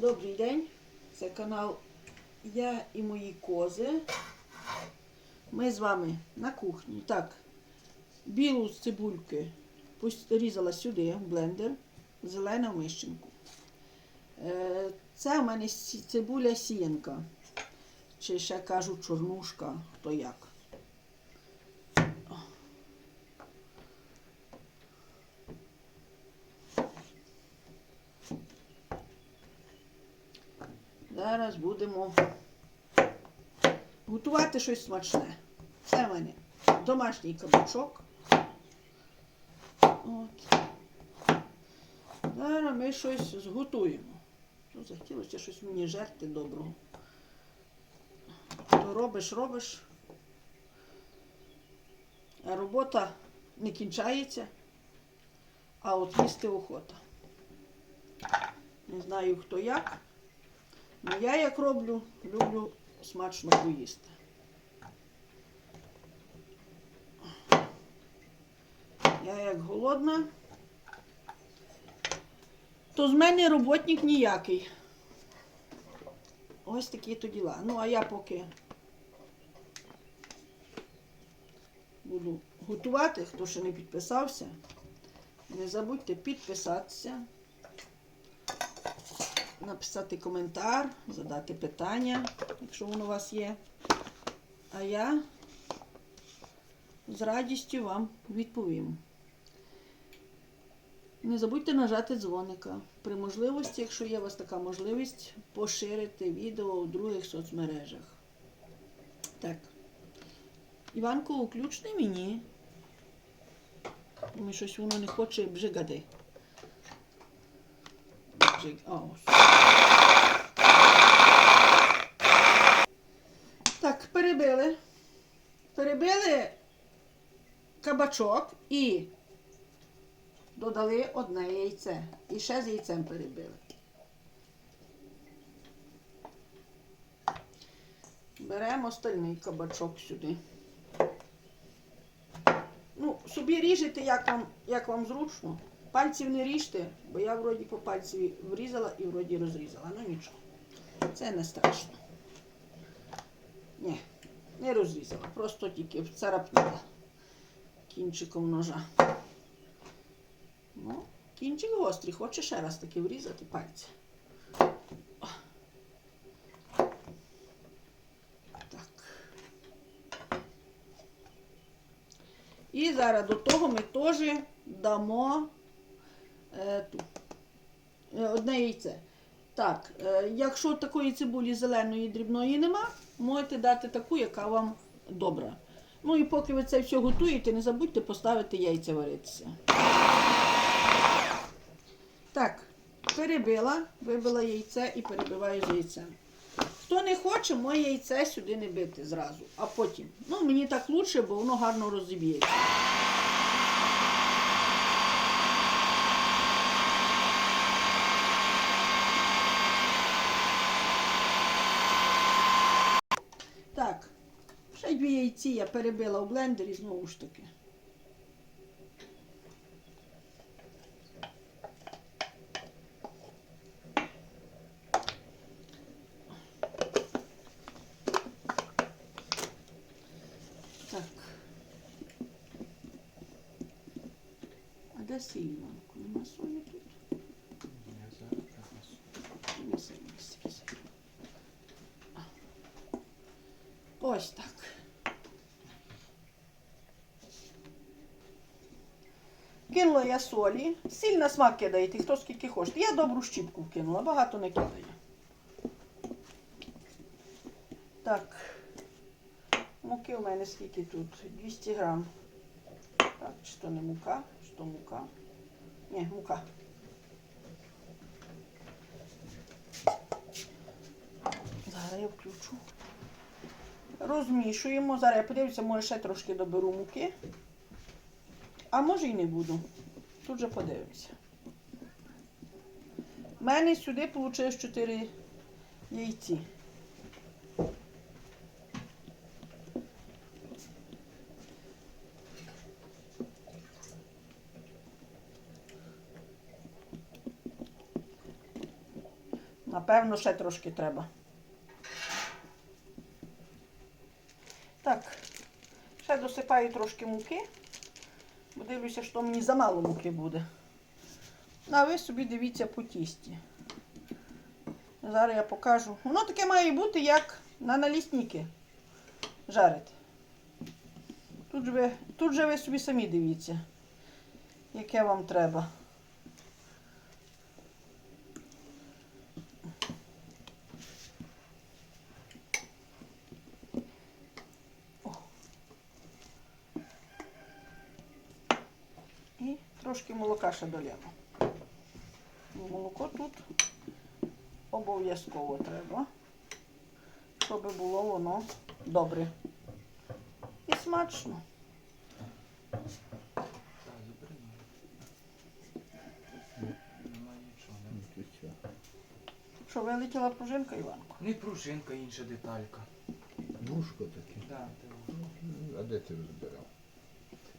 Добрий день. Це канал Я і мої кози. Ми з вами на кухні. Так, білу з цибульки порізала сюди в блендер, зелена в мищенку. Е, Це у мене цибуля сіянка. Чи ще кажуть чорнушка, хто як. Зараз будемо готувати щось смачне. Це в мене домашній кабачок. От. Зараз ми щось зготуємо. Ну, захотілося щось мені жерти доброго. То робиш, робиш. А робота не кінчається, а от їсти охота. Не знаю хто як. Ну, я як роблю, люблю смачно поїсти. Я як голодна, то з мене роботник ніякий. Ось такі то діла. Ну, а я поки буду готувати, хто ще не підписався, не забудьте підписатися написати коментар, задати питання, якщо воно у вас є. А я з радістю вам відповім. Не забудьте нажати дзвоника. При можливості, якщо є у вас така можливість, поширити відео у других соцмережах. Так. Іванко, уключни мені. Мені щось воно не хоче бжигати. Бжиг... А, ось. Так, перебили. Перебили кабачок і додали одне яйце. І ще з яйцем перебили. Беремо остальний кабачок сюди. Ну, собі ріжете, як вам, як вам зручно. Пальців не ріжте, бо я вроді по пальцеві врізала і вроді розрізала. Ну нічого. Це не страшно. Ні, не розрізала, просто тільки вцарапнула кінчиком ножа. Ну, кінчик гострий, хоче ще раз таки врізати пальці. Так. І зараз до того ми теж дамо е, ту, е, одне яйце. Так, е, якщо такої цибулі зеленої дрібної нема, можете дати таку, яка вам добра. Ну і поки ви це все готуєте, не забудьте поставити яйця варитися. Так, перебила, вибила яйце і перебиваю з. Хто не хоче, моє яйце сюди не бити зразу, а потім. Ну, мені так лучше, бо воно гарно розіб'ється. Так, ще дві яйці я перебила в блендері знову ж таки. Так. А де сільманку? Нема солі тут? Не сильно, стільки сильно. А. Ось так. Кинула я солі. Сіль на смак кидаєте, хто скільки хоче. Я добру щіпку вкинула, багато не кидаю. Так. Муки у мене скільки тут? 200 грам. Так, чи то не мука, чи то мука. Ні, мука. Зараз я включу. Розмішуємо. Зараз я подивлюся, може ще трошки доберу муки. А може і не буду. Тут же подивимося. У мене сюди вийшло 4 яйці. Напевно, ще трошки треба. Так, ще досипаю трошки муки. Бо дивлюся, що мені замало муки буде. Ну, А ви собі дивіться по тісті. Зараз я покажу. Воно таке має бути, як на налісники жарити. Тут же ви, тут же ви собі самі дивіться, яке вам треба. О. І трошки молока ще долямо. Молоко тут обов'язково треба, щоб було воно добре і смачно. Що вилетіла пружинка, Іванко? Не пружинка, інша деталька. Вушко таке. Да, ти- А де ти розбирав?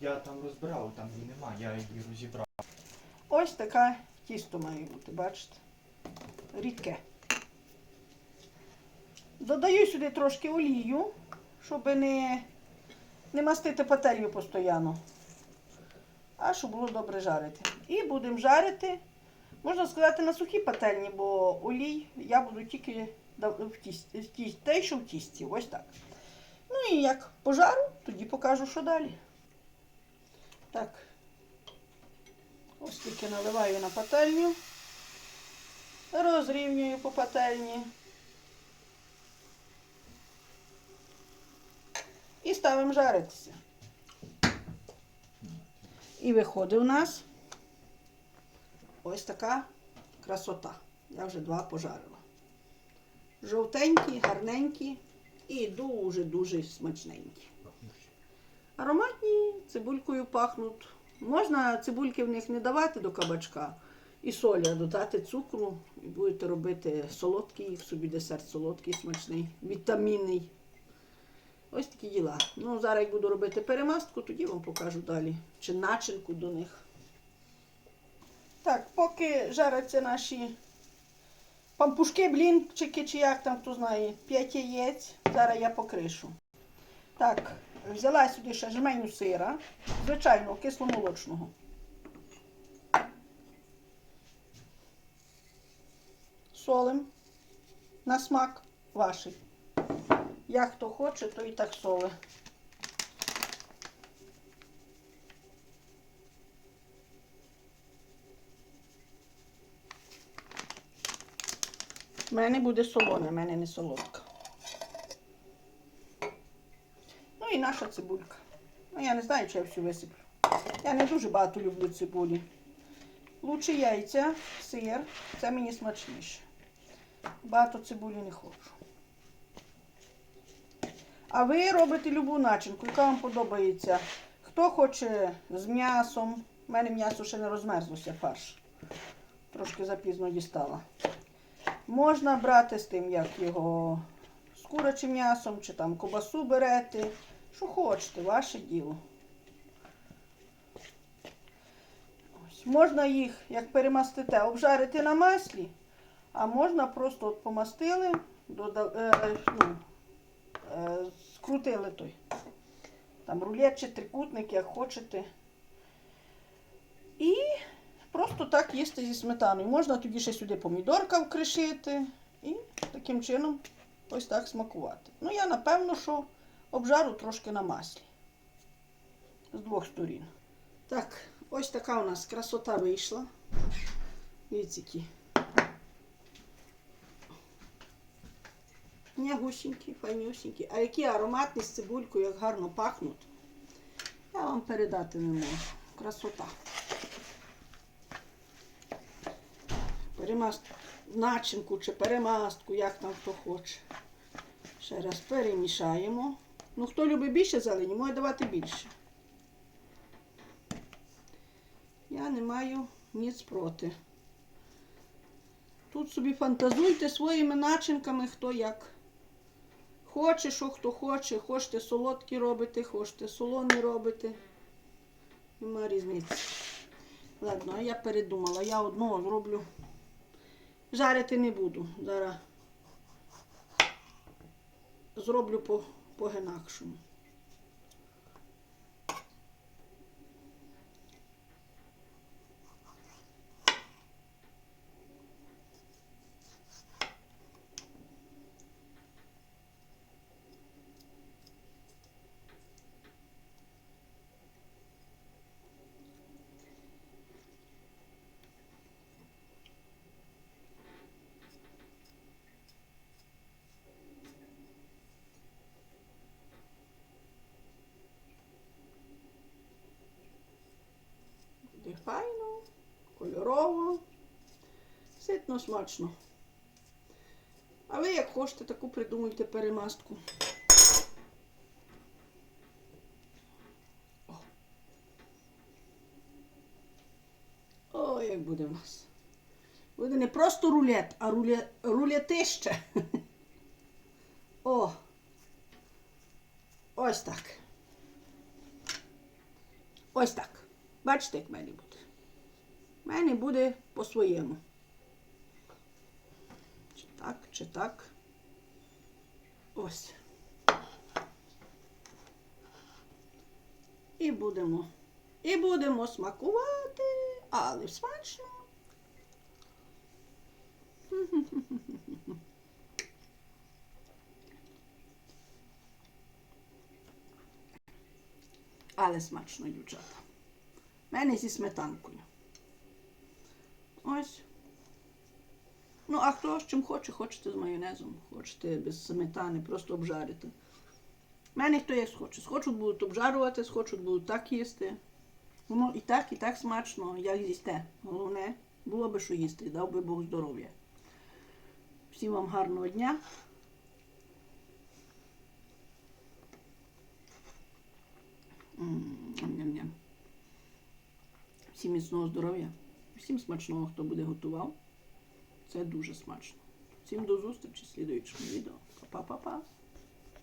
Я там розбирав, там її нема, я її розібрав. Ось таке тісто має бути, бачите? Рідке. Додаю сюди трошки олію, щоб не, не мастити пательню постійно. А щоб було добре жарити. І будемо жарити, можна сказати, на сухій пательні, бо олій я буду тільки в тісті, те, що в тісті. Ось так. Ну і як пожару, тоді покажу, що далі. Так. Ось тільки наливаю на пательню, розрівнюю по пательні. І ставимо жаритися. І виходить у нас ось така красота. Я вже два пожарила. Жовтенькі, гарненькі і дуже-дуже смачненькі. Ароматні цибулькою пахнуть. Можна цибульки в них не давати до кабачка і солі, а додати цукру. І будете робити солодкий, собі десерт солодкий, смачний, вітамінний. Ось такі діла. Ну, зараз як буду робити перемастку, тоді вам покажу далі. Чи начинку до них. Так, поки жаряться наші пампушки, блінчики, чи як там хто знає, 5 яєць. Зараз я покришу. Так, взяла сюди ще жменю сира, звичайного кисломолочного. Солим на смак ваший. Як хто хоче, то і так соли. У мене буде солоне, в мене не солодка. Ну і наша цибулька. Ну, я не знаю, чи я всю висиплю. Я не дуже багато люблю цибулі. Лучше яйця, сир. Це мені смачніше. Багато цибулі не хочу. А ви робите любу начинку, яка вам подобається. Хто хоче з м'ясом. У мене м'ясо ще не розмерзлося, фарш. Трошки запізно дістала. Можна брати з тим, як його з курячим м'ясом, чи там кобасу берете. Що хочете, ваше діло. Ось. Можна їх, як перемастите, обжарити на маслі, а можна просто от помастили, дода, е, ну, е, скрутили той. Там рулет чи трикутник, як хочете. І просто так їсти зі сметаною. Можна тоді ще сюди помідорка вкришити і таким чином ось так смакувати. Ну, я напевно, що обжару трошки на маслі. З двох сторін. Так, ось така у нас красота вийшла. Дивіться, які. М'ягусінькі, файнюсінькі. А які ароматні з цибулькою, як гарно пахнуть. Я вам передати не можу. Красота. Перемаст... Начинку чи перемастку, як там хто хоче. Ще раз перемішаємо. Ну, хто любить більше зелені, може давати більше. Я не маю ніц проти. Тут собі фантазуйте своїми начинками, хто як. Хоче, що хто хоче. Хочете солодкі робити, хочете солоні робити. Нема різниці. Ладно, я передумала. Я одного зроблю Жарити не буду. Зараз зроблю по, по ситно, смачно. А ви як хочете, таку придумуйте перемастку. О, О як буде в нас. Буде не просто рулет, а руле, рулетище. О! Ось так. Ось так. Бачите, як в мене буде. В мене буде по-своєму. Так, чи так. Ось. І будемо. І будемо смакувати, але смачно. Але смачно, дівчата. Мене зі сметанкою. Ось. Ну, а хто з чим хоче, хочете з майонезом, хочете без сметани, просто обжарити. У мене хто як схоче. Схочуть будуть обжарувати, схочуть будуть так їсти. Воно і так, і так смачно, як їсте. Головне, було би що їсти, дав би Бог здоров'я. Всім вам гарного дня. Всім міцного здоров'я, всім смачного, хто буде готував. Це дуже смачно. Всім до зустрічі в слідуючому відео. Па-па-па-па.